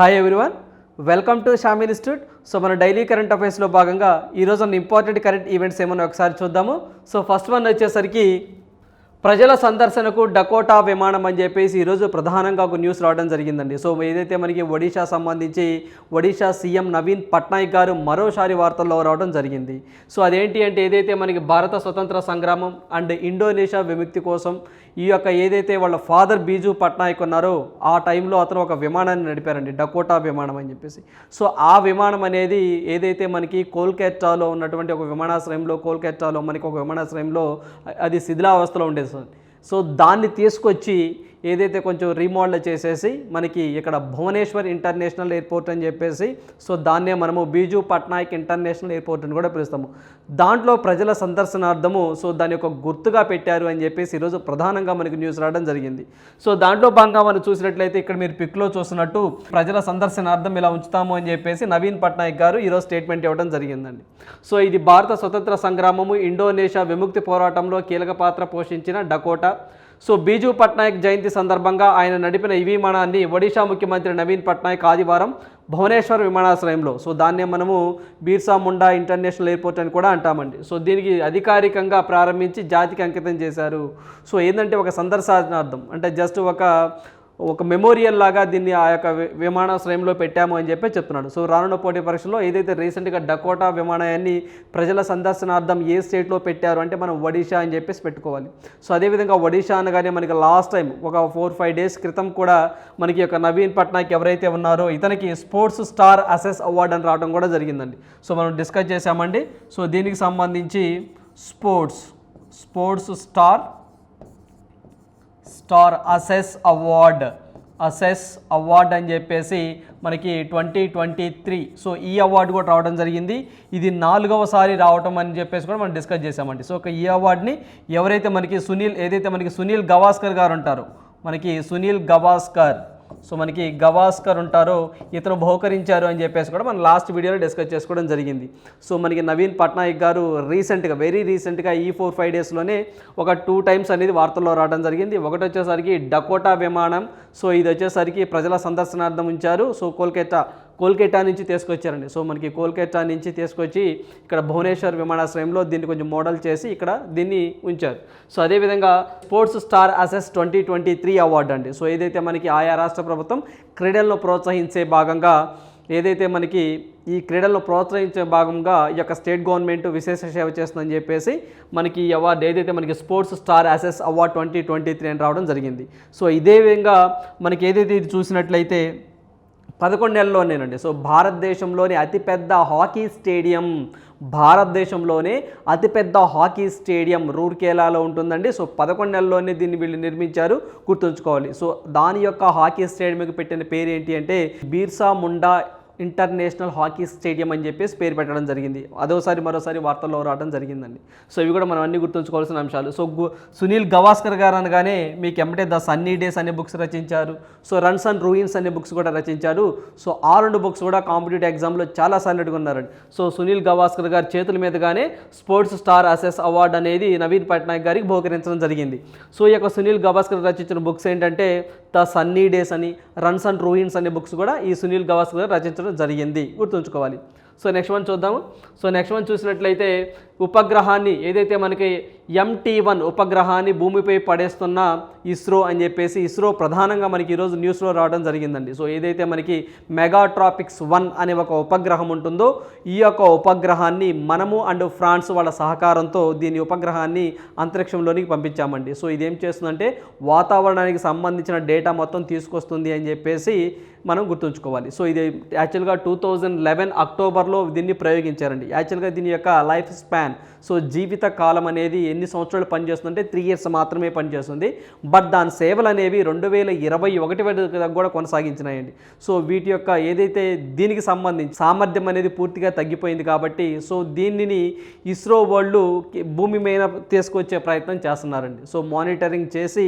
Hi everyone welcome to Sham institute so మన daily current అఫైర్స్లో భాగంగా ఈరోజు ఉన్న ఇంపార్టెంట్ కరెంట్ ఈవెంట్స్ ఏమన్నా ఒకసారి చూద్దాము. సో ఫస్ట్ వన్ వచ్చేసరికి ప్రజల సందర్శనకు డకోటా విమానం అని చెప్పేసి ఈరోజు ప్రధానంగా ఒక న్యూస్ రావడం జరిగిందండి. సో ఏదైతే మనకి ఒడిషా సంబంధించి ఒడిషా సీఎం నవీన్ పట్నాయక్ గారు మరోసారి వార్తల్లో రావడం జరిగింది. సో అదేంటి అంటే ఏదైతే మనకి భారత స్వతంత్ర సంగ్రామం అండ్ ఇండోనేషియా విముక్తి కోసం ఈ యొక్క ఏదైతే వాళ్ళ ఫాదర్ బీజు పట్నాయక్ ఉన్నారో ఆ టైంలో అతను ఒక విమానాన్ని నడిపారండి డకోటా విమానం అని చెప్పేసి. సో ఆ విమానం అనేది ఏదైతే మనకి కోల్కత్తాలో ఉన్నటువంటి ఒక విమానాశ్రయంలో కోల్కత్తాలో మనకి ఒక విమానాశ్రయంలో అది శిథిలావస్థలో ఉండేది సార్. సో దాన్ని తీసుకొచ్చి ఏదైతే కొంచెం రీమోడల్ చేసేసి మనకి ఇక్కడ భువనేశ్వర్ ఇంటర్నేషనల్ ఎయిర్పోర్ట్ అని చెప్పేసి సో దాన్నే మనము బీజు పట్నాయక్ ఇంటర్నేషనల్ ఎయిర్పోర్ట్ అని కూడా పిలుస్తాము. దాంట్లో ప్రజల సందర్శనార్థము సో దాని యొక్క గుర్తుగా పెట్టారు అని చెప్పేసి ఈరోజు ప్రధానంగా మనకి న్యూస్ రావడం జరిగింది. సో దాంట్లో భాగంగా మనం చూసినట్లయితే ఇక్కడ మీరు పిక్లో చూస్తున్నట్టు ప్రజల సందర్శనార్థం ఇలా ఉంచుతాము అని చెప్పేసి నవీన్ పట్నాయక్ గారు ఈరోజు స్టేట్మెంట్ ఇవ్వడం జరిగిందండి. సో ఇది భారత స్వతంత్ర సంగ్రామము ఇండోనేషియా విముక్తి పోరాటంలో కీలక పాత్ర పోషించిన డకోటా. సో బీజు పట్నాయక్ జయంతి సందర్భంగా ఆయన నడిపిన ఈ విమానాన్ని ఒడిషా ముఖ్యమంత్రి నవీన్ పట్నాయక్ ఆదివారం భువనేశ్వర్ విమానాశ్రయంలో సో దాన్నే మనము బీర్సా ముండా ఇంటర్నేషనల్ ఎయిర్పోర్ట్ అని కూడా అంటామండి. సో దీనికి అధికారికంగా ప్రారంభించి జాతికి అంకితం చేశారు. సో ఏంటంటే ఒక సందర్శనార్థం అంటే జస్ట్ ఒక ఒక మెమోరియల్ లాగా దీన్ని ఆ యొక్క విమానాశ్రయంలో పెట్టాము అని చెప్పి చెప్తున్నాడు. సో రానున్న పోటీ పరీక్షలో ఏదైతే రీసెంట్గా డకోటా విమానాయాన్ని ప్రజల సందర్శనార్థం ఏ స్టేట్లో పెట్టారు అంటే మనం ఒడిషా అని చెప్పేసి పెట్టుకోవాలి. సో అదేవిధంగా ఒడిషా అనగానే మనకి లాస్ట్ టైం ఒక ఫోర్ ఫైవ్ డేస్ క్రితం కూడా మనకి యొక్క నవీన్ పట్నాయక్ ఎవరైతే ఉన్నారో ఇతనికి స్పోర్ట్స్ స్టార్ అసెస్ అవార్డు అని రావడం కూడా జరిగిందండి. సో మనం డిస్కస్ చేసామండి సో దీనికి సంబంధించి sports sports star star aces award. Aces award అని చెప్పేసి మనకి ట్వంటీ ట్వంటీ త్రీ. సో ఈ అవార్డు కూడా రావడం జరిగింది. ఇది నాలుగవసారి రావటం అని చెప్పేసి కూడా మనం డిస్కస్ చేసామండి సో ఒక ఈ అవార్డుని ఎవరైతే మనకి సునీల్ ఏదైతే మనకి సునీల్ గవాస్కర్ గారు ఉంటారు మనకి సునీల్ గవాస్కర్ సో మనకి గవాస్కర్ ఉంటారో ఇతను బహుకరించారు అని చెప్పేసి కూడా మనం లాస్ట్ వీడియోలో డిస్కస్ చేసుకోవడం జరిగింది. సో మనకి నవీన్ పట్నాయక్ గారు రీసెంట్గా వెరీ రీసెంట్గా ఈ ఫోర్ ఫైవ్ డేస్లోనే ఒక టూ టైమ్స్ అనేది వార్తల్లో రావడం జరిగింది. ఒకటి వచ్చేసరికి డకోటా విమానం సో ఇది వచ్చేసరికి ప్రజల సందర్శనార్థం ఉంచారు. సో కోల్కతా కోల్కతా నుంచి తీసుకొచ్చారండి. సో మనకి కోల్కతా నుంచి తీసుకొచ్చి ఇక్కడ భువనేశ్వర్ విమానాశ్రయంలో దీన్ని కొంచెం మోడల్ చేసి ఇక్కడ దీన్ని ఉంచారు. సో అదేవిధంగా sports star aces twenty twenty three award అండి. సో ఏదైతే మనకి ఆయా రాష్ట్ర ప్రభుత్వం క్రీడలను ప్రోత్సహించే భాగంగా ఏదైతే మనకి ఈ క్రీడలను ప్రోత్సహించే భాగంగా ఈ యొక్క స్టేట్ గవర్నమెంట్ విశేష సేవ చేస్తుందని చెప్పేసి మనకి ఈ అవార్డు ఏదైతే మనకి sports star aces award twenty twenty three అని రావడం జరిగింది. సో ఇదే విధంగా మనకి ఏదైతే ఇది చూసినట్లయితే పదకొండు నెలల్లోనేనండి. సో భారతదేశంలోని అతిపెద్ద హాకీ స్టేడియం భారతదేశంలోనే అతిపెద్ద హాకీ స్టేడియం రూర్కేలాలో ఉంటుందండి. సో పదకొండు నెలల్లోనే దీన్ని వీళ్ళు నిర్మించారు గుర్తుంచుకోవాలి. సో దాని యొక్క హాకీ స్టేడియంకి పెట్టిన పేరు ఏంటి అంటే Birsa Munda international hockey stadium అని చెప్పేసి పేరు పెట్టడం జరిగింది. అదోసారి మరోసారి వార్తల్లో రావడం జరిగిందండి. సో ఇవి కూడా మనం అన్ని గుర్తుంచుకోవాల్సిన అంశాలు. సో సునీల్ గవాస్కర్ గారు అనగానే మీకు ఎమ్మటే ద సన్నీ డేస్ అనే బుక్స్ రచించారు. సో రన్స్ అండ్ రూయిన్స్ అనే బుక్స్ కూడా రచించారు. సో ఆ రెండు బుక్స్ కూడా కాంపిటేటివ్ ఎగ్జామ్లో చాలా సార్లు ఉన్నారండి సో సునీల్ గవాస్కర్ గారి చేతుల మీదుగానే స్పోర్ట్స్ స్టార్ అసెస్ అవార్డు అనేది నవీన్ పట్నాయక్ గారికి బహుకరించడం జరిగింది. సో ఈ యొక్క సునీల్ గవాస్కర్ రచించిన బుక్స్ ఏంటంటే ద సన్నీ డేస్ అని రన్స్ అండ్ రూయిన్స్ అనే బుక్స్ కూడా ఈ సునీల్ గవాస్కర్ రచించడం జరిగింది. గుర్తుంచుకోవాలి. సో నెక్స్ట్ వన్ చూద్దాము. సో నెక్స్ట్ వన్ చూసినట్లయితే ఉపగ్రహాన్ని ఏదైతే మనకి ఎంటీ వన్ ఉపగ్రహాన్ని భూమిపై పడేస్తున్న ఇస్రో అని చెప్పేసి ఇస్రో ప్రధానంగా మనకి ఈరోజు న్యూస్లో రావడం జరిగిందండి. సో ఏదైతే మనకి మెగాట్రాపిక్స్ వన్ అనే ఒక ఉపగ్రహం ఉంటుందో ఈ యొక్క ఉపగ్రహాన్ని మనము అండ్ ఫ్రాన్స్ వాళ్ళ సహకారంతో దీని ఉపగ్రహాన్ని అంతరిక్షంలోనికి పంపించామండి. సో ఇదేం చేస్తుందంటే వాతావరణానికి సంబంధించిన డేటా మొత్తం తీసుకొస్తుంది అని చెప్పేసి మనం గుర్తుంచుకోవాలి. సో ఇది యాక్చువల్గా టూ థౌజండ్ లెవెన్ అక్టోబర్లో దీన్ని ప్రయోగించారండి. యాక్చువల్గా దీని యొక్క లైఫ్ స్పాన్ సో జీవిత కాలం అనేది ఎన్ని సంవత్సరాలు పనిచేస్తుందంటే త్రీ ఇయర్స్ మాత్రమే పనిచేస్తుంది. బట్ దాని సేవలు అనేవి రెండు వేల ఇరవై ఒకటి వరకు కూడా కొనసాగించినాయండి. సో వీటి యొక్క ఏదైతే దీనికి సంబంధించి సామర్థ్యం అనేది పూర్తిగా తగ్గిపోయింది కాబట్టి సో దీనిని ఇస్రో వాళ్ళు భూమి మీద తీసుకొచ్చే ప్రయత్నం చేస్తున్నారండి. సో మానిటరింగ్ చేసి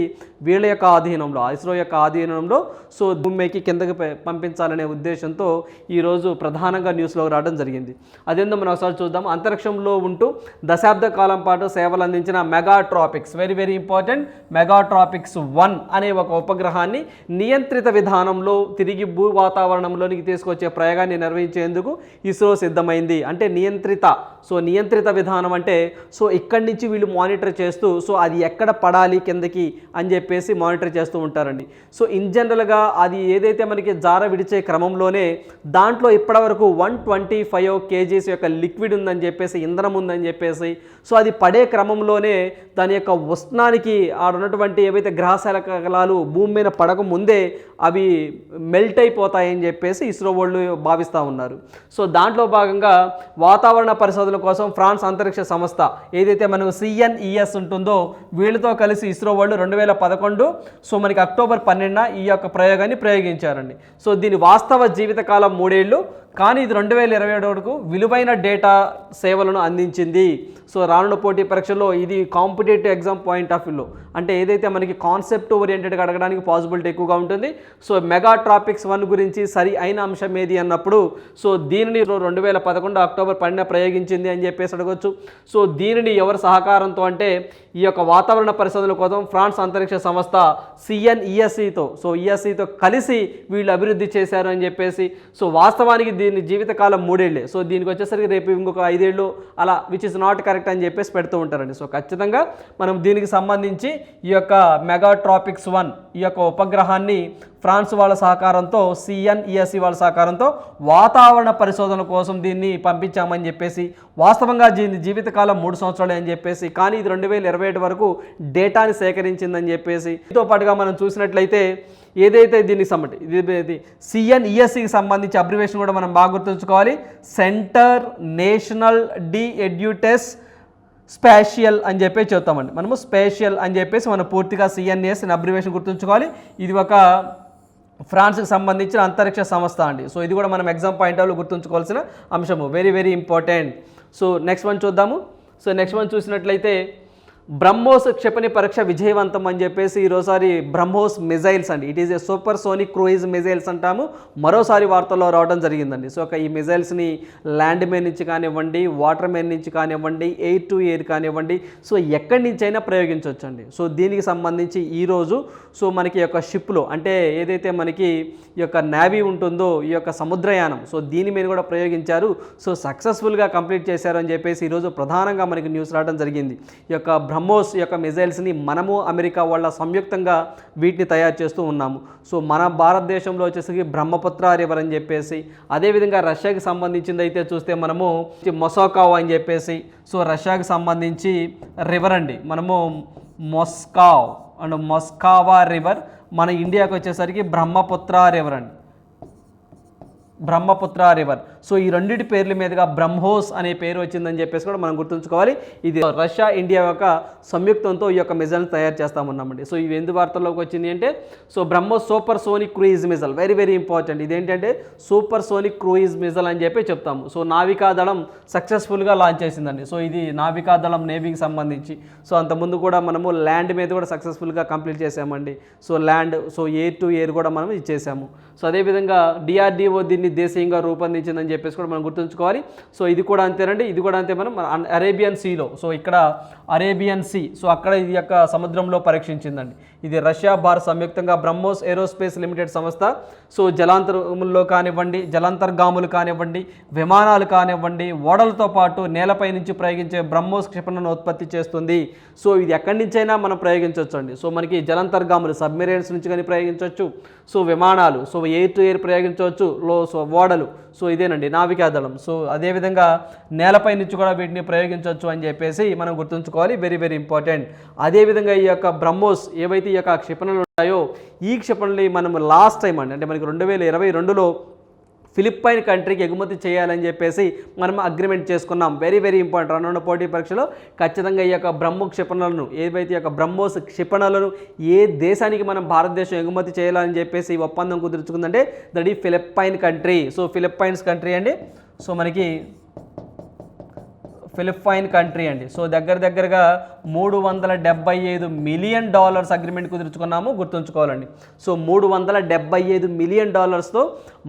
వీళ్ళ యొక్క ఆధీనంలో ఇస్రో యొక్క ఆధీనంలో సో భూమికి కిందకి పంపించాలనే ఉద్దేశంతో ఈరోజు ప్రధానంగా న్యూస్లో రావడం జరిగింది. అదేందో మనం ఒకసారి చూద్దాం. అంతరిక్షంలో ఉంటూ దశాబ్ద కాలం పాటు సేవలు అందించిన Megha Tropiques very very important Megha Tropiques one అనే ఒక ఉపగ్రహాన్ని నియంత్రిత విధానంలో తిరిగి భూ వాతావరణంలోనికి తీసుకొచ్చే ప్రయోగాన్ని నిర్వహించేందుకు ఇస్రో సిద్ధమైంది. అంటే నియంత్రిత. సో నియంత్రిత విధానం అంటే సో ఇక్కడి నుంచి వీళ్ళు మానిటర్ చేస్తూ సో అది ఎక్కడ పడాలి కిందకి అని చెప్పేసి మానిటర్ చేస్తూ ఉంటారండి. సో ఇన్ జనరల్గా అది ఏదైతే మనకి జార విడిచే క్రమంలోనే దాంట్లో ఇప్పటివరకు వన్ ట్వంటీ ఫైవ్ కేజీస్ యొక్క లిక్విడ్ ఉందని చెప్పేసి ఇంధనం ఉందని చెప్పేసి. సో అది పడే క్రమంలోనే దాని యొక్క ఉష్ణానికి ఆడ ఉన్నటువంటి ఏవైతే కళాలు భూమి మీద పడక ముందే అవి మెల్ట్ అయిపోతాయని చెప్పేసి ఇస్రో వాళ్ళు భావిస్తూ ఉన్నారు. సో దాంట్లో భాగంగా వాతావరణ పరిశోధన కోసం ఫ్రాన్స్ అంతరిక్ష సంస్థ ఏదైతే మనకు సిఎన్ఈఎస్ ఉంటుందో వీళ్ళతో కలిసి ఇస్రో వాళ్ళు రెండు వేల పదకొండు సో మనకి అక్టోబర్ పన్నెండున ఈ యొక్క ప్రయోగాన్ని ప్రయోగించారండి. సో దీని వాస్తవ జీవితకాలం మూడేళ్ళు కానీ ఇది రెండు వేల ఇరవై ఏడు వరకు విలువైన డేటా సేవలను అందించింది. సో రానున్న పోటీ పరీక్షల్లో ఇది కాంపిటేటివ్ ఎగ్జామ్ పాయింట్ ఆఫ్ వ్యూలో. అంటే ఏదైతే మనకి కాన్సెప్ట్ ఓరియంటెడ్గా అడగడానికి పాసిబిలిటీ ఎక్కువగా ఉంటుంది సో మెగా ట్రాపిక్స్ వన్ గురించి సరి అయిన అంశం ఏది అన్నప్పుడు సో దీనిని రెండు వేల పదకొండు అక్టోబర్ పన్నెండున ప్రయోగించింది అని చెప్పేసి అడగొచ్చు. సో దీనిని ఎవరి సహకారంతో అంటే ఈ యొక్క వాతావరణ పరిశోధనల కోసం ఫ్రాన్స్ అంతరిక్ష సంస్థ సిఎన్ఈఎస్సితో సో ఈఎస్సితో కలిసి వీళ్ళు అభివృద్ధి చేశారు అని చెప్పేసి సో వాస్తవానికి దీని జీవితకాలం మూడేళ్ళే. సో దీనికి వచ్చేసరికి రేపు ఇంకొక ఐదేళ్ళు అలా విచ్ ఇస్ నాట్ కరెక్ట్ అని చెప్పేసి పెడుతూ ఉంటారండి. సో ఖచ్చితంగా మనం దీనికి సంబంధించి ఈ యొక్క మెగాట్రాపిక్స్ వన్ ఈ యొక్క ఉపగ్రహాన్ని ఫ్రాన్స్ వాళ్ళ సహకారంతో సిఎన్ఈఎస్సి వాళ్ళ సహకారంతో వాతావరణ పరిశోధన కోసం దీన్ని పంపించామని చెప్పేసి వాస్తవంగా దీని జీవితకాలం మూడు సంవత్సరాలు అని చెప్పేసి కానీ ఇది రెండు వేల ఇరవై ఏడు వరకు డేటాని సేకరించిందని చెప్పేసి దీంతో పాటుగా మనం చూసినట్లయితే ఏదైతే దీనికి సంబంధించి ఇది ఇది సిఎన్ఈఎస్సికి సంబంధించి అబ్రివేషన్ కూడా మనం బాగా గుర్తుంచుకోవాలి. Centre national de etudes spatiales అని చెప్పేసి చెప్తామండి. మనము స్పేషియల్ అని చెప్పేసి మనం పూర్తిగా సిఎన్ఎస్ అబ్రివేషన్ గుర్తుంచుకోవాలి. ఇది ఒక ఫ్రాన్స్కి సంబంధించిన అంతరిక్ష సంస్థ అండి. సో ఇది కూడా మనం ఎగ్జామ్ పాయింట్ ఆఫ్ గుర్తుంచుకోవాల్సిన అంశము. Very very important so next one చూద్దాము. సో నెక్స్ట్ వన్ చూసినట్లయితే బ్రహ్మోస్ క్షిపణి పరీక్ష విజయవంతం అని చెప్పేసి ఈరోసారి బ్రహ్మోస్ మిజైల్స్ అండి. It is a supersonic cruise missiles అంటాము. మరోసారి వార్తల్లో రావడం జరిగిందండి. సో ఒక ఈ మిజైల్స్ని ల్యాండ్ మీద నుంచి కానివ్వండి వాటర్ మీద నుంచి కానివ్వండి ఎయిర్ టు ఎయిర్ కానివ్వండి సో ఎక్కడి నుంచి అయినా ప్రయోగించవచ్చు అండి సో దీనికి సంబంధించి ఈరోజు సో మనకి యొక్క షిప్లో అంటే ఏదైతే మనకి ఈ యొక్క నేవీ ఉంటుందో ఈ యొక్క సముద్రయానం సో దీని మీద కూడా ప్రయోగించారు. సో సక్సెస్ఫుల్గా కంప్లీట్ చేశారు అని చెప్పేసి ఈరోజు ప్రధానంగా మనకి న్యూస్ రావడం జరిగింది. ఈ యొక్క బ్రహ్మోస్ యొక్క మిజైల్స్ని మనము అమెరికా వాళ్ళ సంయుక్తంగా వీటిని తయారు చేస్తూ ఉన్నాము. సో మన భారతదేశంలో వచ్చేసరికి బ్రహ్మపుత్ర రివర్ అని చెప్పేసి అదేవిధంగా రష్యాకి సంబంధించింది అయితే చూస్తే మనము మొసోకావ్ అని చెప్పేసి సో రష్యాకి సంబంధించి రివర్ అండి మనము మొస్కావ్ అండ్ మొస్కావా రివర్ మన ఇండియాకి వచ్చేసరికి బ్రహ్మపుత్ర రివర్ అండి. బ్రహ్మపుత్ర రివర్. సో ఈ రెండింటి పేర్ల మీదుగా బ్రహ్మోస్ అనే పేరు వచ్చిందని చెప్పేసి కూడా మనం గుర్తుంచుకోవాలి. ఇది రష్యా ఇండియా యొక్క సంయుక్తంతో ఈ యొక్క మిజైల్ తయారు చేస్తామన్నామండి సో ఇవి ఎందు వార్తల్లోకి వచ్చింది అంటే so BrahMos supersonic cruise missile. Very very important ఇదేంటంటే సూపర్ సోనిక్ క్రూయిజ్ మిజల్ అని చెప్పి చెప్తాము. సో నావికాదళం సక్సెస్ఫుల్గా లాంచ్ చేసిందండి. సో ఇది నావికాదళం నేవీకి సంబంధించి. సో అంతకుముందు కూడా మనము ల్యాండ్ మీద కూడా సక్సెస్ఫుల్గా కంప్లీట్ చేసామండి so land so air to air కూడా మనం ఇచ్చేసాము సో అదేవిధంగా డిఆర్డిఓ దీన్ని దేశీయంగా రూపొందించిందని చెప్పేసి కూడా మనం గుర్తుంచుకోవాలి. సో ఇది కూడా అంతేనండి. ఇది కూడా అంతే మనం మన అరేబియన్ సీలో. సో ఇక్కడ అరేబియన్ సీ. సో అక్కడ ఇది యొక్క సముద్రంలో పరీక్షించిందండి. ఇది రష్యా భారత్ సంయుక్తంగా బ్రహ్మోస్ ఏరోస్పేస్ లిమిటెడ్ సంస్థ. సో జలాంతరముల్లో కానివ్వండి జలాంతర్గాములు కానివ్వండి విమానాలు కానివ్వండి ఓడలతో పాటు నేలపై నుంచి ప్రయోగించే బ్రహ్మోస్ క్షిపణను ఉత్పత్తి చేస్తుంది. సో ఇది ఎక్కడి నుంచైనా మనం ప్రయోగించవచ్చు అండి సో మనకి జలాంతర్గాములు సబ్మెరైన్స్ నుంచి కానీ ప్రయోగించవచ్చు. సో విమానాలు సో ఎయిర్ టు ఎయిర్ ప్రయోగించవచ్చు. లో సో ఓడలు సో ఇదేనండి నావికాదళం. సో అదేవిధంగా నేలపై నుంచి కూడా వీటిని ప్రయోగించవచ్చు అని చెప్పేసి మనం గుర్తుంచుకోవాలి. వెరీ వెరీ ఇంపార్టెంట్ అదేవిధంగా ఈ యొక్క బ్రహ్మోస్ ఏవైతే యొక్క క్షిపణులు ఉంటాయో ఈ క్షిపణులు మనం లాస్ట్ టైం అండి అంటే మనకి రెండు వేల ఇరవై రెండులో ఫిలిప్పైన్ కంట్రీకి ఎగుమతి చేయాలని చెప్పేసి మనం అగ్రిమెంట్ చేసుకున్నాం. వెరీ వెరీ ఇంపార్టెంట్ రానున్న పోటీ పరీక్షలో ఖచ్చితంగా ఈ యొక్క బ్రహ్మ క్షిపణులను ఏవైతే యొక్క బ్రహ్మోస్ క్షిపణులను ఏ దేశానికి మనం భారతదేశం ఎగుమతి చేయాలని చెప్పేసి ఒప్పందం కుదుర్చుకుందంటే దట్ ఈ Philippine country so Philippines country అండి. సో మనకి ఫిలిప్పైన్ కంట్రీ అండి. సో దగ్గర దగ్గరగా మూడు వందల డెబ్బై ఐదు మిలియన్ డాలర్స్ అగ్రిమెంట్ కుదుర్చుకున్నాము గుర్తుంచుకోవాలండి. సో మూడు వందల డెబ్బై ఐదు మిలియన్ డాలర్స్తో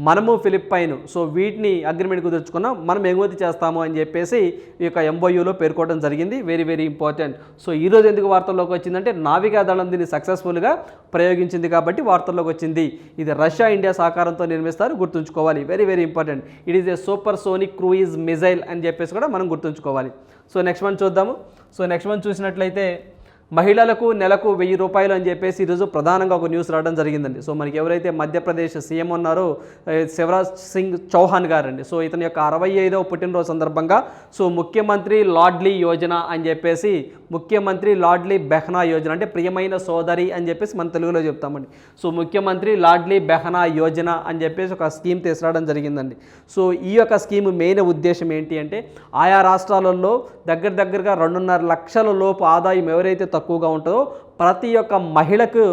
మనము ఫిలిప్పైన్ సో వీటిని అగ్రిమెంట్ కుదుర్చుకున్నాం మనం ఎగుమతి చేస్తాము అని చెప్పేసి ఈ యొక్క ఎంఓయూలో పేర్కోవడం జరిగింది వెరీ వెరీ ఇంపార్టెంట్ సో ఈ రోజు ఎందుకు వార్తల్లోకి వచ్చిందంటే నావికా దళం దీన్ని సక్సెస్ఫుల్గా ప్రయోగించింది కాబట్టి వార్తల్లోకి వచ్చింది. ఇది రష్యా ఇండియా సహకారంతో నిర్మిస్తారు గుర్తుంచుకోవాలి very very important it is a supersonic cruise missile అని చెప్పేసి కూడా మనం గుర్తుంచుకోవాలి. సో నెక్స్ట్ మంత్ చూద్దాము. సో నెక్స్ట్ మంత్ చూసినట్లయితే మహిళలకు నెలకు వెయ్యి రూపాయలు అని చెప్పేసి ఈరోజు ప్రధానంగా ఒక న్యూస్ రావడం జరిగిందండి. సో మనకి ఎవరైతే మధ్యప్రదేశ్ సీఎం ఉన్నారో శివరాజ్ సింగ్ చౌహాన్ గారండి. సో ఇతని యొక్క అరవై ఐదవ పుట్టినరోజు సందర్భంగా సో ముఖ్యమంత్రి లాడ్లీ యోజన అని చెప్పేసి ముఖ్యమంత్రి లాడ్లీ బెహనా యోజన అంటే ప్రియమైన సోదరి అని చెప్పేసి మన తెలుగులో చెప్తామండి. సో ముఖ్యమంత్రి లాడ్లీ బెహనా యోజన అని చెప్పేసి ఒక స్కీమ్ తీసుకురావడం జరిగిందండి. సో ఈ యొక్క స్కీమ్ మెయిన్ ఉద్దేశం ఏంటి అంటే ఆయా రాష్ట్రాలలో దగ్గర దగ్గరగా రెండున్నర లక్షల లోపు ఆదాయం ఎవరైతే తక్కువగా ఉంటుందో ప్రతి ఒక్క మహిళకు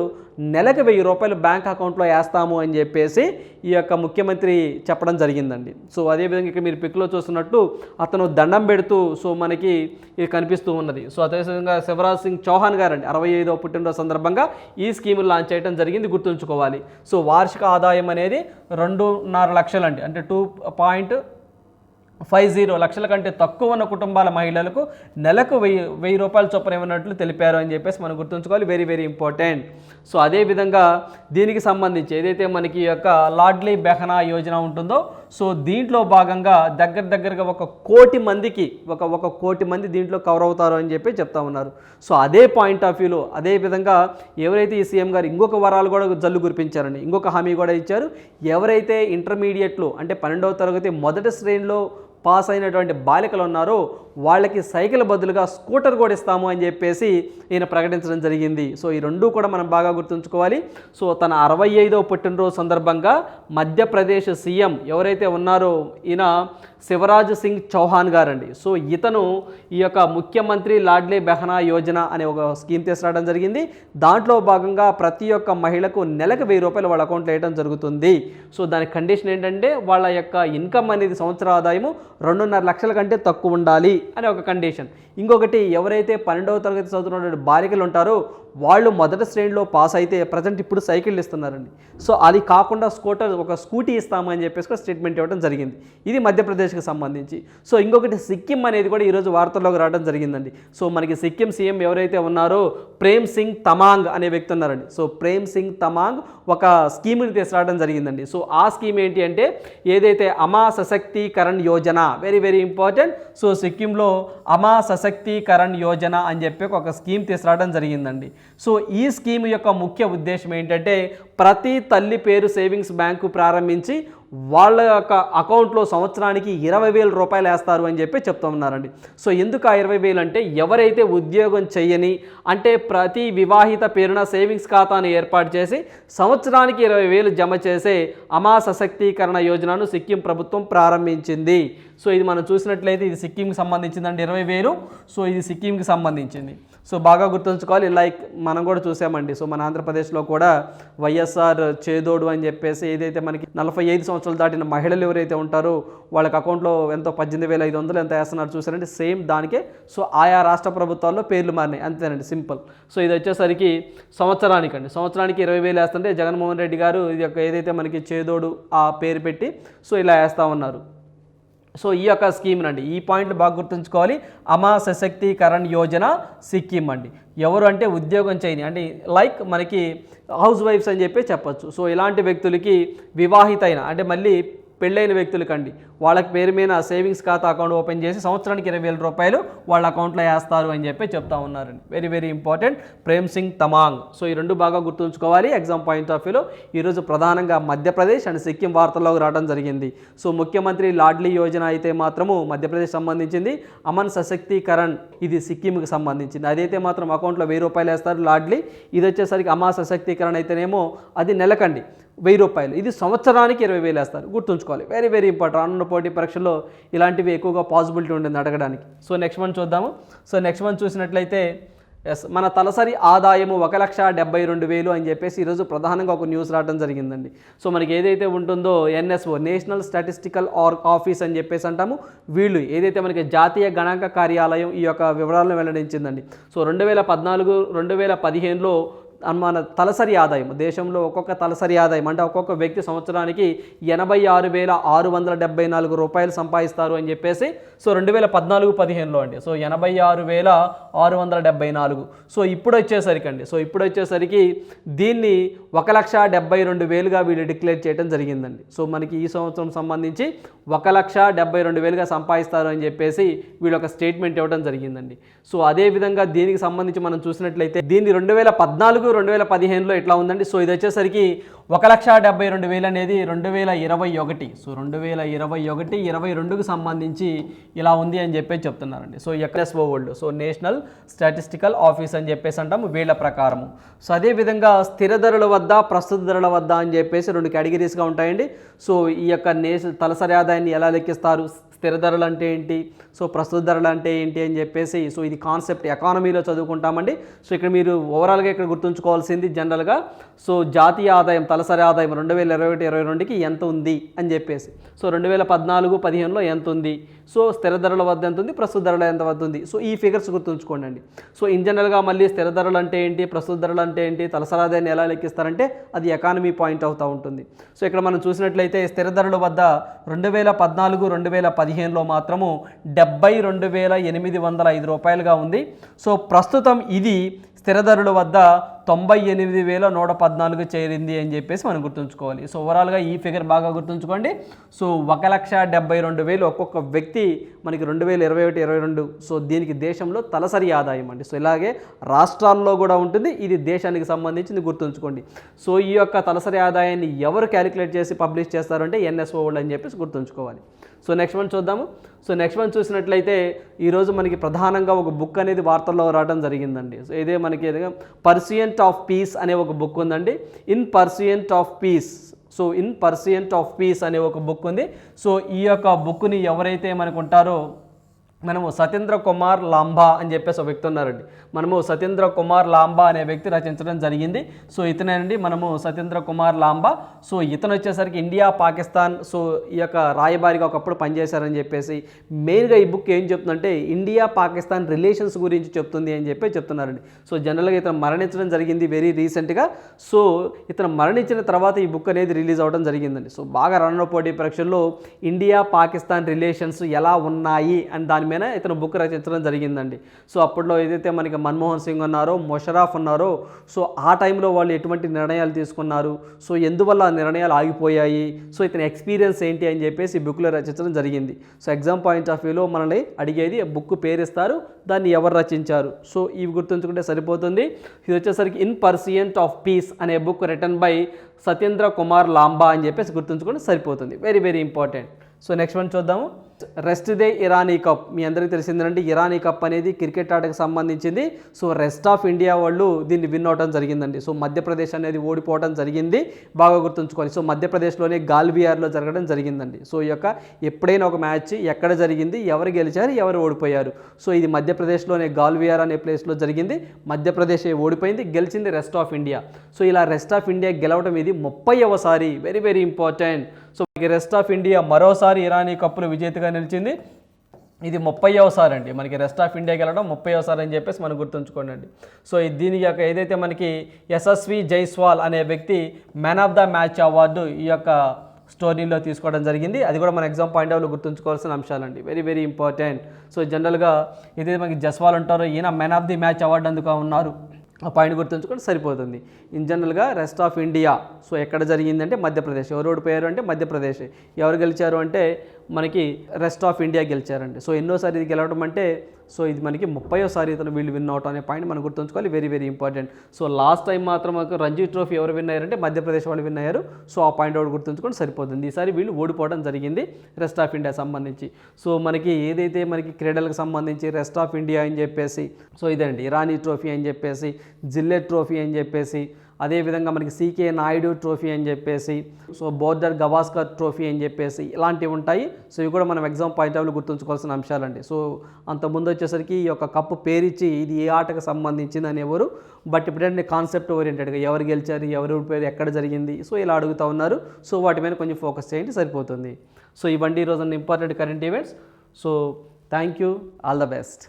నెలకు వెయ్యి రూపాయలు బ్యాంక్ అకౌంట్లో వేస్తాము అని చెప్పేసి ఈ యొక్క ముఖ్యమంత్రి చెప్పడం జరిగిందండి. సో అదేవిధంగా ఇక్కడ మీరు పిక్లో చూస్తున్నట్టు అతను దండం పెడుతూ సో మనకి ఇది కనిపిస్తూ ఉన్నది. సో అదేవిధంగా శివరాజ్ సింగ్ చౌహాన్ గారండి అరవై ఐదో పుట్టినరోజు సందర్భంగా ఈ స్కీమ్ లాంచ్ చేయడం జరిగింది గుర్తుంచుకోవాలి. సో వార్షిక ఆదాయం అనేది రెండున్నర లక్షలండి అంటే టూ పాయింట్ ఫైవ్ జీరో లక్షల కంటే తక్కువ ఉన్న కుటుంబాల మహిళలకు నెలకు వెయ్యి వెయ్యి రూపాయల చొప్పున ఇవ్వనట్లు తెలిపారు అని చెప్పేసి మనం గుర్తుంచుకోవాలి. వెరీ వెరీ ఇంపార్టెంట్ సో అదేవిధంగా దీనికి సంబంధించి ఏదైతే మనకి ఈ యొక్క లాడ్లీ బెహనా యోజన ఉంటుందో సో దీంట్లో భాగంగా దగ్గర దగ్గరగా ఒక కోటి మందికి ఒక ఒక కోటి మంది దీంట్లో కవర్ అవుతారు అని చెప్పి చెప్తా ఉన్నారు. సో అదే పాయింట్ ఆఫ్ వ్యూలో అదే విధంగా ఎవరైతే ఈ సీఎం గారు ఇంకొక వరాలు కూడా జల్లు కురిపించారండి ఇంకొక హామీ కూడా ఇచ్చారు. ఎవరైతే ఇంటర్మీడియట్లో అంటే పన్నెండవ తరగతి మొదటి శ్రేణిలో పాస్ అయినటువంటి బాలికలు ఉన్నారో. వాళ్ళకి సైకిల్ బదులుగా స్కూటర్ కూడా ఇస్తాము అని చెప్పేసి ఈయన ప్రకటించడం జరిగింది. సో ఈ రెండూ కూడా మనం బాగా గుర్తుంచుకోవాలి. సో తన అరవై ఐదవ పుట్టినరోజు సందర్భంగా మధ్యప్రదేశ్ సీఎం ఎవరైతే ఉన్నారో ఈయన శివరాజ్ సింగ్ చౌహాన్ గారండి. సో ఇతను ఈ యొక్క ముఖ్యమంత్రి లాడ్లీ బెహనా యోజన అనే ఒక స్కీమ్ తీసుకురావడం జరిగింది. దాంట్లో భాగంగా ప్రతి ఒక్క మహిళకు నెలకు వెయ్యి రూపాయలు వాళ్ళ అకౌంట్లో వేయడం జరుగుతుంది. సో దాని కండిషన్ ఏంటంటే వాళ్ళ యొక్క ఇన్కమ్ అనేది సంవత్సర ఆదాయము రెండున్నర లక్షల కంటే తక్కువ ఉండాలి అనే ఒక కండిషన్. ఇంకొకటి ఎవరైతే పన్నెండవ తరగతి చదువుతున్నటువంటి బాలికలు ఉంటారో వాళ్ళు మొదటి శ్రేణిలో పాస్ అయితే ప్రజెంట్ ఇప్పుడు సైకిల్ ఇస్తున్నారండి. సో అది కాకుండా స్కూటర్ ఒక స్కూటీ ఇస్తామని చెప్పేసి కూడా స్టేట్మెంట్ ఇవ్వడం జరిగింది. ఇది మధ్యప్రదేశ్కి సంబంధించి. సో ఇంకొకటి సిక్కిం అనేది కూడా ఈరోజు వార్తల్లోకి రావడం జరిగిందండి. సో మనకి సిక్కిం సీఎం ఎవరైతే ఉన్నారో ప్రేమ్ సింగ్ తమాంగ్ అనే వ్యక్తి ఉన్నారండి. సో ప్రేమ్ సింగ్ తమాంగ్ ఒక స్కీమ్ని తీసుకురావడం జరిగిందండి. సో ఆ స్కీమ్ ఏంటి అంటే ఏదైతే Ama Sashaktikaran Yojana very very important so సిక్కింలో Ama Sashaktikaran Yojana అని చెప్పి ఒక స్కీమ్ తీసుకురావడం జరిగిందండి. సో ఈ స్కీమ్ యొక్క ముఖ్య ఉద్దేశం ఏంటంటే ప్రతి తల్లి పేరు సేవింగ్స్ బ్యాంకు ప్రారంభించి వాళ్ళ యొక్క అకౌంట్లో సంవత్సరానికి ఇరవై వేల రూపాయలు వేస్తారు అని చెప్పి చెప్తున్నారండి సో ఎందుకు ఆ ఇరవై వేలు అంటే ఎవరైతే ఉద్యోగం చేయని అంటే ప్రతి వివాహిత పేరున సేవింగ్స్ ఖాతాను ఏర్పాటు చేసి సంవత్సరానికి ఇరవై వేలు జమ చేసే అమా సశక్తీకరణ యోజనను సిక్కిం ప్రభుత్వం ప్రారంభించింది. సో ఇది మనం చూసినట్లయితే ఇది సిక్కింకి సంబంధించిందండి ఇరవై వేలు. సో ఇది సిక్కింకి సంబంధించింది. సో బాగా గుర్తుంచుకోవాలి. లైక్ మనం కూడా చూసామండి. సో మన ఆంధ్రప్రదేశ్లో కూడా వైఎస్ఆర్ చేదోడు అని చెప్పేసి ఏదైతే మనకి నలభై ఐదు సంవత్సరాలు దాటిన మహిళలు ఎవరైతే ఉంటారో వాళ్ళకి అకౌంట్లో ఎంతో పద్దెనిమిది వేల ఐదు వందలు ఎంత వేస్తున్నారు చూసారంటే సేమ్ దానికే సో ఆయా రాష్ట్ర ప్రభుత్వాల్లో పేర్లు మారినాయి. అంతేనండి. సింపుల్. సో ఇది వచ్చేసరికి సంవత్సరానికి అండి సంవత్సరానికి ఇరవై వేలు వేస్తుంటే జగన్మోహన్ రెడ్డి గారు ఇది యొక్క ఏదైతే మనకి చేదోడు ఆ పేరు పెట్టి సో ఇలా వేస్తూ ఉన్నారు. సో ఈ యొక్క స్కీమ్ అండి ఈ పాయింట్లు బాగా గుర్తుంచుకోవాలి. అమా సశక్తీకరణ్ యోజన సిక్కిం అండి. ఎవరు అంటే ఉద్యోగం చేయని అంటే లైక్ మనకి హౌస్ వైఫ్స్ అని చెప్పి చెప్పచ్చు. సో ఇలాంటి వ్యక్తులకి వివాహితైన అంటే మళ్ళీ పెళ్ళైన వ్యక్తులకండి వాళ్ళకి పేరు మీద సేవింగ్స్ ఖాతా అకౌంట్ ఓపెన్ చేసి సంవత్సరానికి ఇరవై వేల రూపాయలు వాళ్ళ అకౌంట్లో వేస్తారు అని చెప్పి చెప్తా ఉన్నారండి. Very very important. Prem Singh Tamang. So ఈ రెండు బాగా గుర్తుంచుకోవాలి. ఎగ్జామ్ పాయింట్ ఆఫ్ వ్యూలో ఈరోజు ప్రధానంగా మధ్యప్రదేశ్ అండ్ సిక్కిం వార్తల్లోకి రావడం జరిగింది. సో ముఖ్యమంత్రి లాడ్లీ యోజన అయితే మాత్రము మధ్యప్రదేశ్ సంబంధించింది. అమన్ సశక్తీకరణ్ ఇది సిక్కింకి సంబంధించింది. అదైతే మాత్రం అకౌంట్లో వెయ్యి రూపాయలు వేస్తారు లాడ్లీ. ఇది వచ్చేసరికి అమా సశక్తీకరణ అయితేనేమో అది నెలకండి. వెయ్యి రూపాయలు. ఇది సంవత్సరానికి ఇరవై వేలు వేస్తారు. గుర్తుంచుకోవాలి. వెరీ వెరీ ఇంపార్టెంట్ రానున్న పోటీ పరీక్షల్లో ఇలాంటివి ఎక్కువగా పాసిబిలిటీ ఉంటుంది అడగడానికి. సో నెక్స్ట్ మంత్ చూద్దాము. సో నెక్స్ట్ మంత్ చూసినట్లయితే ఎస్ మన తలసరి ఆదాయము ఒక లక్ష డెబ్బై రెండు వేలు అని చెప్పేసి ఈరోజు ప్రధానంగా ఒక న్యూస్ రావడం జరిగిందండి. సో మనకి ఏదైతే ఉంటుందో NSO national statistical or office అని చెప్పేసి అంటాము. వీళ్ళు ఏదైతే మనకి జాతీయ గణాంక కార్యాలయం ఈ యొక్క వివరాలను వెల్లడించిందండి. సో రెండు వేల పద్నాలుగు రెండు వేల పదిహేనులో మన తలసరి ఆదాయం దేశంలో ఒక్కొక్క తలసరి ఆదాయం అంటే ఒక్కొక్క వ్యక్తి సంవత్సరానికి ఎనభై ఆరు వేల ఆరు వందల డెబ్బై నాలుగు రూపాయలు సంపాదిస్తారు అని చెప్పేసి సో రెండు వేల పద్నాలుగు పదిహేనులో అండి. సో ఎనభై ఆరు వేల ఆరు వందల డెబ్బై నాలుగు. సో ఇప్పుడు వచ్చేసరికి అండి సో ఇప్పుడు వచ్చేసరికి దీన్ని ఒక లక్ష డెబ్బై రెండు వేలుగా వీళ్ళు డిక్లేర్ చేయడం జరిగిందండి. సో మనకి ఈ సంవత్సరం సంబంధించి ఒక లక్ష డెబ్బై రెండు వేలుగా సంపాదిస్తారు అని చెప్పేసి వీళ్ళు ఒక స్టేట్మెంట్ ఇవ్వడం జరిగిందండి. సో అదే విధంగా దీనికి సంబంధించి మనం చూసినట్లయితే దీన్ని రెండు వేల పద్నాలుగు రెండు వేల పదిహేనులో ఎట్లా ఉందండి. సో ఇది వచ్చేసరికి ఒక లక్ష డెబ్బై రెండు వేలు అనేది రెండు వేల ఇరవై ఒకటి. సో రెండు వేల ఇరవై ఒకటి ఇరవై రెండుకు సంబంధించి ఇలా ఉంది అని చెప్పేసి చెప్తున్నారండి. So ఎక్ఎస్ఓ world so national statistical office అని చెప్పేసి అంటాము వీళ్ళ ప్రకారము. సో అదేవిధంగా స్థిర ధరల వద్ద ప్రస్తుత ధరల వద్ద అని చెప్పేసి రెండు కేటగిరీస్గా ఉంటాయండి. సో ఈ యొక్క నేష తలసరి ఆదాయాన్ని ఎలా లెక్కిస్తారు? స్థిర ధరలు అంటే ఏంటి? సో ప్రస్తుత ధరలు అంటే ఏంటి అని చెప్పేసి సో ఇది కాన్సెప్ట్ ఎకానమీలో చదువుకుంటామండి. సో ఇక్కడ మీరు ఓవరాల్గా ఇక్కడ గుర్తుంచుకోవాల్సింది జనరల్గా సో జాతీయ ఆదాయం తలసరి ఆదాయం రెండు వేల ఇరవై ఒకటి ఇరవై రెండుకి ఎంత ఉంది అని చెప్పేసి. సో రెండు వేల పద్నాలుగు పదిహేనులో ఎంత ఉంది? సో స్థిర ధరల వద్ద ఎంత ఉంది? ప్రస్తుత ధరల ఎంత వద్ద ఉంది? సో ఈ ఫిగర్స్ గుర్తుంచుకోండి అండి సో ఇన్ జనరల్గా మళ్ళీ స్థిర ధరలు అంటే ఏంటి? ప్రస్తుత ధరలు అంటే ఏంటి? తలసరాదాన్ని ఎలా లెక్కిస్తారంటే అది ఎకానమీ పాయింట్ అవుతూ ఉంటుంది. సో ఇక్కడ మనం చూసినట్లయితే స్థిర ధరల వద్ద రెండు వేల పద్నాలుగు రెండు వేల పదిహేనులో మాత్రము డెబ్బై రెండు వేల ఎనిమిది వందల ఐదు రూపాయలుగా ఉంది. సో ప్రస్తుతం ఇది స్థిరధరుల వద్ద తొంభై ఎనిమిది వేల నూట పద్నాలుగు చేరింది అని చెప్పేసి మనం గుర్తుంచుకోవాలి. సో ఓవరాల్గా ఈ ఫిగర్ బాగా గుర్తుంచుకోండి. సో ఒక లక్ష డెబ్బై రెండు వేలు ఒక్కొక్క వ్యక్తి మనకి రెండు వేల ఇరవై ఒకటి ఇరవై రెండు. సో దీనికి దేశంలో తలసరి ఆదాయం అండి. సో ఇలాగే రాష్ట్రాల్లో కూడా ఉంటుంది. ఇది దేశానికి సంబంధించింది గుర్తుంచుకోండి. సో ఈ యొక్క తలసరి ఆదాయాన్ని ఎవరు క్యాలిక్యులేట్ చేసి పబ్లిష్ చేస్తారంటే ఎన్ఎస్ఓ అని చెప్పేసి గుర్తుంచుకోవాలి. సో నెక్స్ట్ వన్ చూద్దాము. సో నెక్స్ట్ వన్ చూసినట్లయితే ఈరోజు మనకి ప్రధానంగా ఒక బుక్ అనేది వార్తల్లో రావడం జరిగిందండి. సో ఇదే మనకి పర్సియంట్ ఆఫ్ పీస్ అనే ఒక బుక్ ఉందండి. In pursuit of peace so in pursuit of peace అనే ఒక బుక్ ఉంది. సో ఈ యొక్క బుక్ని ఎవరైతే మనకు ఉంటారో మనము సతీంద్ర కుమార్ లాంబా అని చెప్పేసి ఒక వ్యక్తి ఉన్నారండి. మనము సతీంద్ర కుమార్ లాంబా అనే వ్యక్తి రచించడం జరిగింది. సో ఇతనేనండి మనము సతీంద్ర కుమార్ లాంబా. సో ఇతను వచ్చేసరికి ఇండియా పాకిస్తాన్ సో ఈ యొక్క రాయబారిగా ఒకప్పుడు పనిచేశారని చెప్పేసి మెయిన్గా ఈ బుక్ ఏం చెప్తుందంటే ఇండియా పాకిస్తాన్ రిలేషన్స్ గురించి చెప్తుంది అని చెప్పి చెప్తున్నారండి. సో జనరల్గా ఇతను మరణించడం జరిగింది వెరీ రీసెంట్గా. సో ఇతను మరణించిన తర్వాత ఈ బుక్ అనేది రిలీజ్ అవ్వడం జరిగిందండి. సో బాగా రన్న పోటీ పరీక్షల్లో ఇండియా పాకిస్తాన్ రిలేషన్స్ ఎలా ఉన్నాయి అని దాని మీద ఇతను బుక్ రచించడం జరిగిందండి. సో అప్పట్లో ఏదైతే మనకి మన్మోహన్ సింగ్ ఉన్నారో మొషరాఫ్ ఉన్నారో సో ఆ టైంలో వాళ్ళు ఎటువంటి నిర్ణయాలు తీసుకున్నారు? సో ఎందువల్ల ఆ నిర్ణయాలు ఆగిపోయాయి? సో ఇతని ఎక్స్పీరియన్స్ ఏంటి అని చెప్పేసి బుక్లో రచించడం జరిగింది. సో ఎగ్జామ్ పాయింట్ ఆఫ్ వ్యూలో మనల్ని అడిగేది బుక్ పేరిస్తారు దాన్ని ఎవరు రచించారు? సో ఇవి గుర్తుంచుకుంటే సరిపోతుంది. ఇది వచ్చేసరికి ఇన్ పర్సియంట్ ఆఫ్ పీస్ అనే book written by Satyendra Kumar Lamba అని చెప్పేసి గుర్తుంచుకుంటే సరిపోతుంది. Very very important. So next one చూద్దాము. రెస్ట్ డే ఇరానీ కప్ మీ అందరికీ తెలిసిందంటే ఇరానీ కప్ అనేది క్రికెట్ ఆటకు సంబంధించింది. సో రెస్ట్ ఆఫ్ ఇండియా వాళ్ళు దీన్ని విన్ అవడం జరిగిందండి. సో మధ్యప్రదేశ్ అనేది ఓడిపోవడం జరిగింది. బాగా గుర్తుంచుకోవాలి. సో మధ్యప్రదేశ్లోనే గాల్బియార్లో జరగడం జరిగిందండి. సో ఈ యొక్క ఎప్పుడైనా ఒక మ్యాచ్ ఎక్కడ జరిగింది ఎవరు గెలిచారు ఎవరు ఓడిపోయారు. సో ఇది మధ్యప్రదేశ్లోనే గాల్బియార్ అనే ప్లేస్లో జరిగింది. మధ్యప్రదేశ్ ఓడిపోయింది గెలిచింది రెస్ట్ ఆఫ్ ఇండియా సో ఇలా రెస్ట్ ఆఫ్ ఇండియా గెలవడం ఇది ముప్పైవసారి వెరీ వెరీ ఇంపార్టెంట్ సో మనకి రెస్ట్ ఆఫ్ ఇండియా మరోసారి ఇరానీ కప్పులు విజేతగా నిలిచింది. ఇది ముప్పైవసారి అండి. మనకి రెస్ట్ ఆఫ్ ఇండియాకి వెళ్ళడం ముప్పైవసారి అని చెప్పేసి మనం గుర్తుంచుకోండి అండి సో దీని యొక్క ఏదైతే మనకి యశస్వి జైస్వాల్ అనే వ్యక్తి man of the match award ఈ యొక్క స్టోరీలో తీసుకోవడం జరిగింది. అది కూడా మన ఎగ్జామ్ పాయింట్ ఆఫ్లో గుర్తుంచుకోవాల్సిన అంశాలండి. వెరీ వెరీ ఇంపార్టెంట్ సో జనరల్గా ఏదైతే మనకి జస్వాల్ ఉంటారో ఈయన man of the match award అందుకు ఉన్నారు. ఆ పాయింట్ గుర్తుంచుకుంటే సరిపోతుంది. ఇన్ జనరల్గా రెస్ట్ ఆఫ్ ఇండియా సో ఎక్కడ జరిగిందంటే మధ్యప్రదేశ్. ఎవరు ఓడిపోయారు అంటే మధ్యప్రదేశ్. ఎవరు గెలిచారు అంటే మనకి రెస్ట్ ఆఫ్ ఇండియా గెలిచారండి. సో ఎన్నోసారి ఇది గెలవడం అంటే సో ఇది మనకి ముప్పయోసారి ఇతను వీళ్ళు విన్ అవటం అనే పాయింట్ మనం గుర్తుంచుకోవాలి. Very very important so last time మాత్రం రంజీ ట్రోఫీ ఎవరు విన్ అయ్యారంటే మధ్యప్రదేశ్ వాళ్ళు విన్ అయ్యారు. సో ఆ పాయింట్ అవుట్ గుర్తుంచుకొని సరిపోతుంది. ఈసారి వీళ్ళు ఓడిపోవడం జరిగింది రెస్ట్ ఆఫ్ ఇండియా సంబంధించి. సో మనకి ఏదైతే మనకి క్రీడలకు సంబంధించి రెస్ట్ ఆఫ్ ఇండియా అని చెప్పేసి సో ఇదండి ఇరానీ ట్రోఫీ అని చెప్పేసి జిల్లెట్ ట్రోఫీ అని చెప్పేసి అదేవిధంగా మనకి సీకే నాయుడు ట్రోఫీ అని చెప్పేసి సో బోర్డర్ గవాస్కర్ ట్రోఫీ అని చెప్పేసి ఇలాంటివి ఉంటాయి. సో ఇవి కూడా మనం ఎగ్జామ్ పాయింట్ ఆఫ్ గుర్తుంచుకోవాల్సిన అంశాలండి. సో అంత ముందు వచ్చేసరికి ఈ యొక్క కప్పు పేరిచ్చి ఇది ఏ ఆటకు సంబంధించింది అనేవారు బట్ ఇప్పుడంటే కాన్సెప్ట్ ఓరియంటెడ్గా ఎవరు గెలిచారు ఎవరు పేరు ఎక్కడ జరిగింది సో ఇలా అడుగుతూ ఉన్నారు. సో వాటి మీద కొంచెం ఫోకస్ చేయండి సరిపోతుంది. సో ఇవండి ఈరోజు important current events. So thank you all the best.